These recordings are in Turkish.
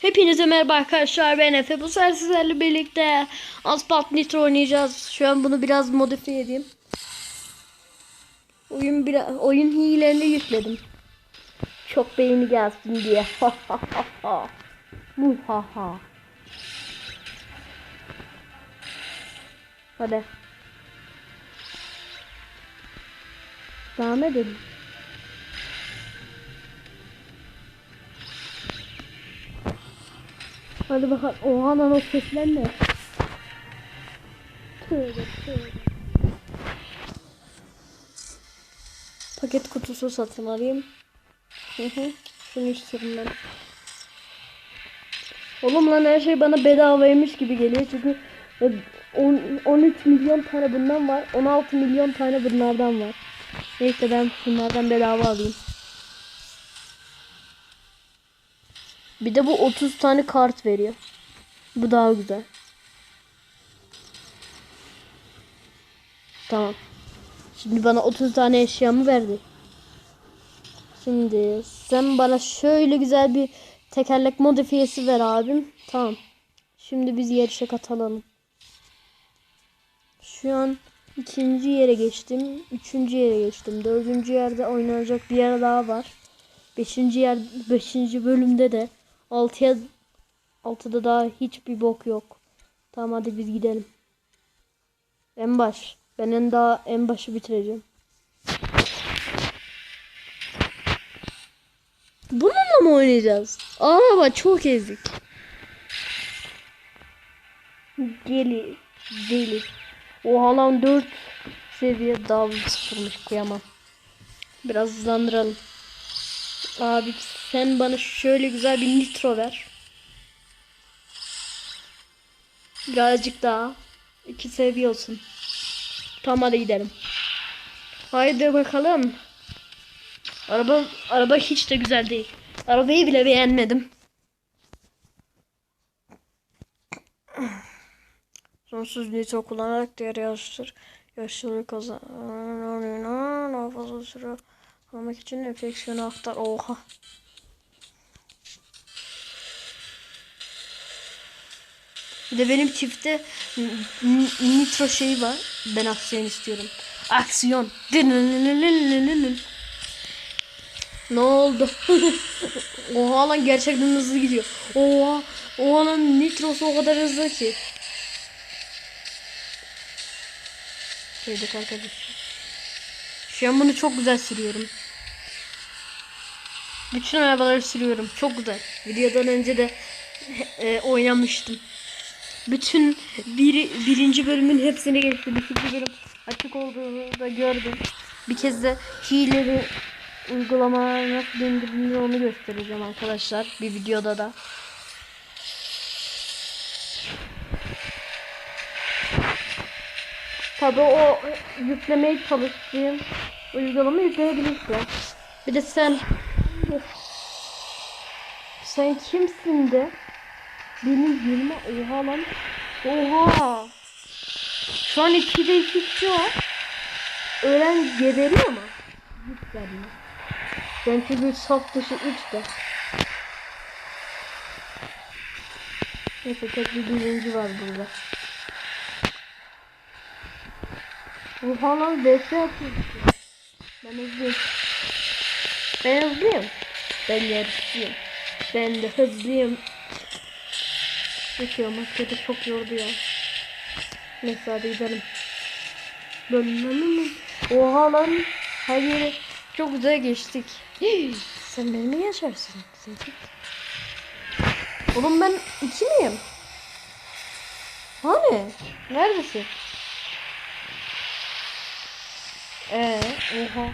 Hepinize merhaba arkadaşlar ben Efe. Bu sefer sizlerle birlikte Asphalt Nitro oynayacağız. Şu an bunu biraz modifiye edeyim. Oyun biraz oyun hilelerini yükledim. Çok beğeni gelsin diye. Muhaha. Hadi. Devam edelim. Hadi bakalım. Oha lan o sesler ne? Tövbe tövbe. Paket kutusu satın alayım. Şunu istiyorum ben. Oğlum lan her şey bana bedavaymış gibi geliyor çünkü e, on- 13 milyon tane bundan var. 16 milyon tane bunlardan var. Neyse ben bunlardan bedava alayım. Bir de bu 30 tane kart veriyor. Bu daha güzel. Tamam. Şimdi bana 30 tane eşyamı verdi. Şimdi sen bana şöyle güzel bir tekerlek modifiyesi ver abim. Tamam. Şimdi biz yarışa katılalım. Şu an ikinci yere geçtim. Üçüncü yere geçtim. Dördüncü yerde oynanacak bir yer daha var. Beşinci yer, beşinci bölümde de altıya altıda daha hiçbir bok yok. Tamam hadi biz gidelim. En baş. Ben en daha en başı bitireceğim. Bununla mı oynayacağız? Aa bak çok ezdik. Geli. Deli. Oha lan 4 seviye daha sıfırmış kıyamam. Biraz hızlandıralım. Abi sen bana şöyle güzel bir nitro ver. Birazcık daha. iki seviye olsun. Tamam hadi gidelim. Haydi bakalım. Araba araba hiç de güzel değil. Arabayı bile beğenmedim. Sonsuz nitro kullanarak diğer yarışlar yarışları kazan. Daha fazla süre almak için enfeksiyonu aktar. Oha. Bir de benim çifte nitro şeyi var. Ben aksiyon istiyorum. Aksiyon. Ne oldu? Oha lan gerçekten hızlı gidiyor. Oha. Oha lan nitrosu o kadar hızlı ki. Şeydik arkadaşlar. Şu an bunu çok güzel sürüyorum. Bütün arabaları sürüyorum. Çok güzel. Videodan önce de e, oynamıştım. Bütün bir, birinci bölümün hepsini geçtim. İkinci bölüm açık olduğunu da gördüm. Bir kez de hileleri uygulamalar nasıl indirildiğini onu göstereceğim arkadaşlar. Bir videoda da. Tabi o yüklemeye çalıştığım uygulama yükleyebilirsin. Bir de sen sen kimsin de benim yerime oha lan oha şu an 2'de 2 kişi var öğren geberiyor mu? Lütfen ben çünkü saf dışı 3'te Neyse tek bir birinci var burada Oha lan DS atıyor. Ben hızlıyım. Ben hızlıyım. Ben yarışçıyım. Ben de hızlıyım. Geçiyor maskede çok yordu ya. Neyse hadi gidelim. Dönmem Oha lan. Her yere çok güzel geçtik. Hii, Sen beni mi yaşarsın? Sevdik. Oğlum ben iki miyim? Hani? Neredesin? Ee, oha.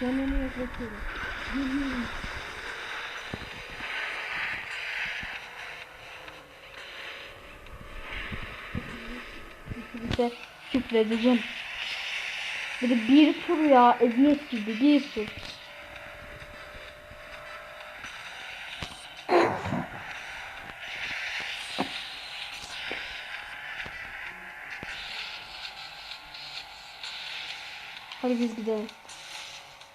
Yanını yaklaşıyorum. De şükredeceğim. Bir de bir tur ya eziyet gibi bir tur. Hadi biz gidelim.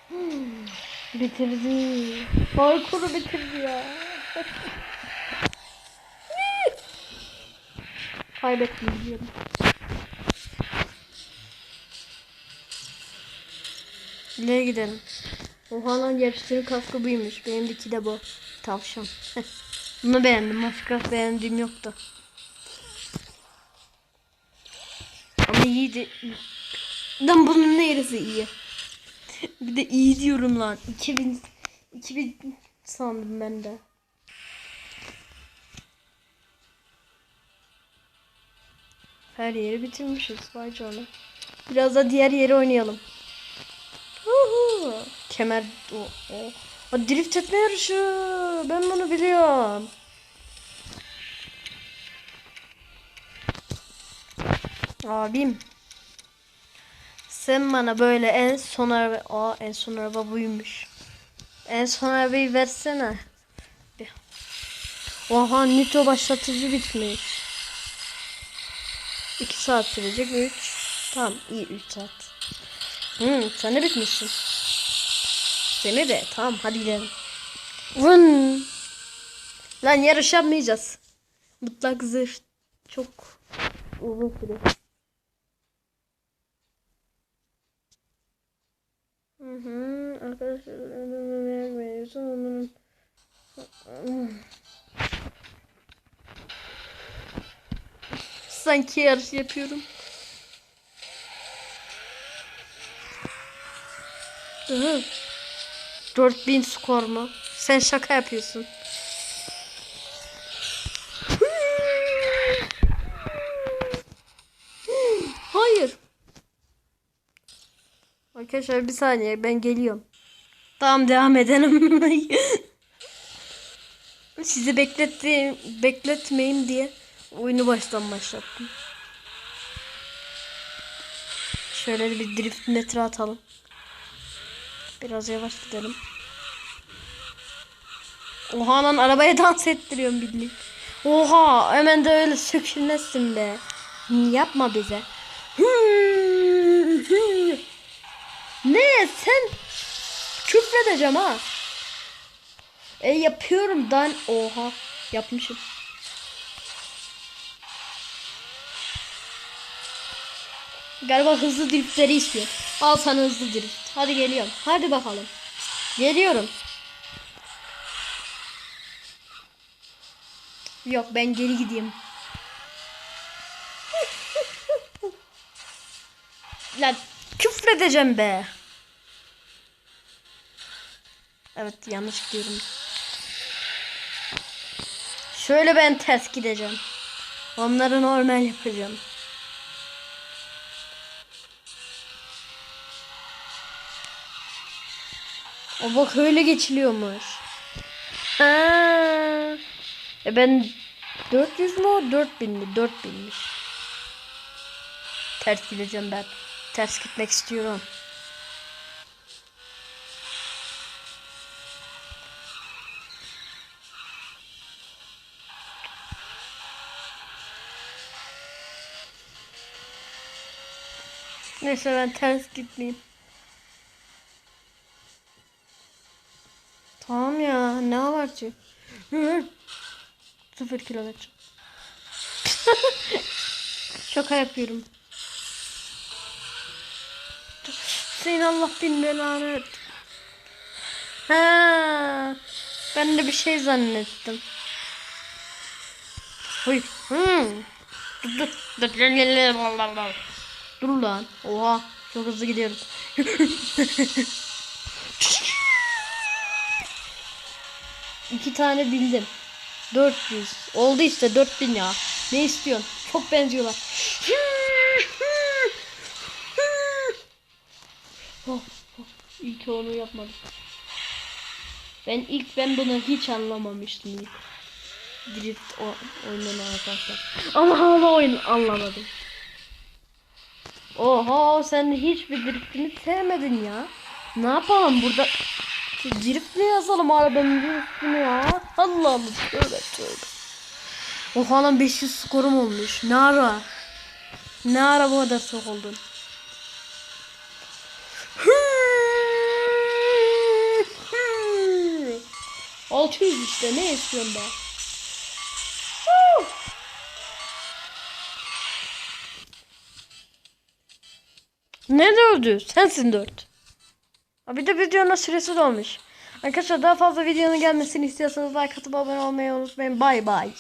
Hmm, Bitirdi. Parkuru bitirdi ya. Kaybettim biliyorum. Nereye gidelim? Oha lan yarışçının kaskı buymuş. Benimdeki de bu. Tavşan. Bunu beğendim. Başka beğendiğim yoktu. Ama iyiydi. Lan bunun neresi iyi? Bir de iyi diyorum lan. 2000 2000 sandım ben de. Her yeri bitirmişiz. Vay canına. Biraz da diğer yeri oynayalım. Kemer o, o. O drift etme yarışı. Ben bunu biliyorum. Abim. Sen bana böyle en son araba... Aa en son araba buymuş. En son arabayı versene. Oha nitro başlatıcı bitmiş. 2 saat sürecek 3. Tamam iyi 3 saat. Hmm, sen de bitmişsin. Seni de tamam hadi gidelim. Vın. Lan yarış yapmayacağız. Mutlak zırh çok uzun süre. Hı hı arkadaşlar vermiyorsun onun sanki yarış yapıyorum. Hı. 4000 skor mu? Sen şaka yapıyorsun. Hayır. Arkadaşlar bir saniye ben geliyorum. Tamam devam edelim. Sizi beklettiğim, bekletmeyeyim diye oyunu baştan başlattım. Şöyle bir drift metre atalım. Biraz yavaş gidelim. Oha lan arabaya dans ettiriyorum bildiğin. Oha hemen de öyle sökülmesin be. Yapma bize. ne sen küfredeceğim ha. E yapıyorum dan oha yapmışım. Galiba hızlı driftleri istiyor. Al sana hızlı drift. Hadi geliyorum. Hadi bakalım. Geliyorum. Yok ben geri gideyim. Lan küfredeceğim be. Evet yanlış gidiyorum. Şöyle ben ters gideceğim. Onları normal yapacağım. O bak öyle geçiliyormuş. Ha. E ben 400 mü o 4000 mi? 4000'miş. Ters gideceğim ben. Ters gitmek istiyorum. Neyse ben ters gitmeyeyim. Tamam ya ne? Hı. Sıfır kilometre. Şaka yapıyorum. Senin Allah bin belanı. Ha, ben de bir şey zannettim. Huy. Hmm. Dur, dur, dur. Dur lan. Oha. Çok hızlı gidiyorum. İki tane bildim. 400. Oldu işte 4000 ya. Ne istiyorsun? Çok benziyorlar. oh, oh. İyi ki onu yapmadım. Ben ilk ben bunu hiç anlamamıştım ilk. Drift o oyununu arkadaşlar. Ama hala oyun anlamadım. Oha sen hiçbir driftini sevmedin ya. Ne yapalım burada? Drift mi yazalım arabanın driftini ya? Allah Allah tövbe tövbe. Oha lan 500 skorum olmuş. Ne ara? Ne ara bu kadar çok oldun? 600 işte ne istiyorsun be? Ne dördü? Sensin dört. Bir de videonun süresi dolmuş. Arkadaşlar daha fazla videonun gelmesini istiyorsanız like atıp abone olmayı unutmayın. Bay bay.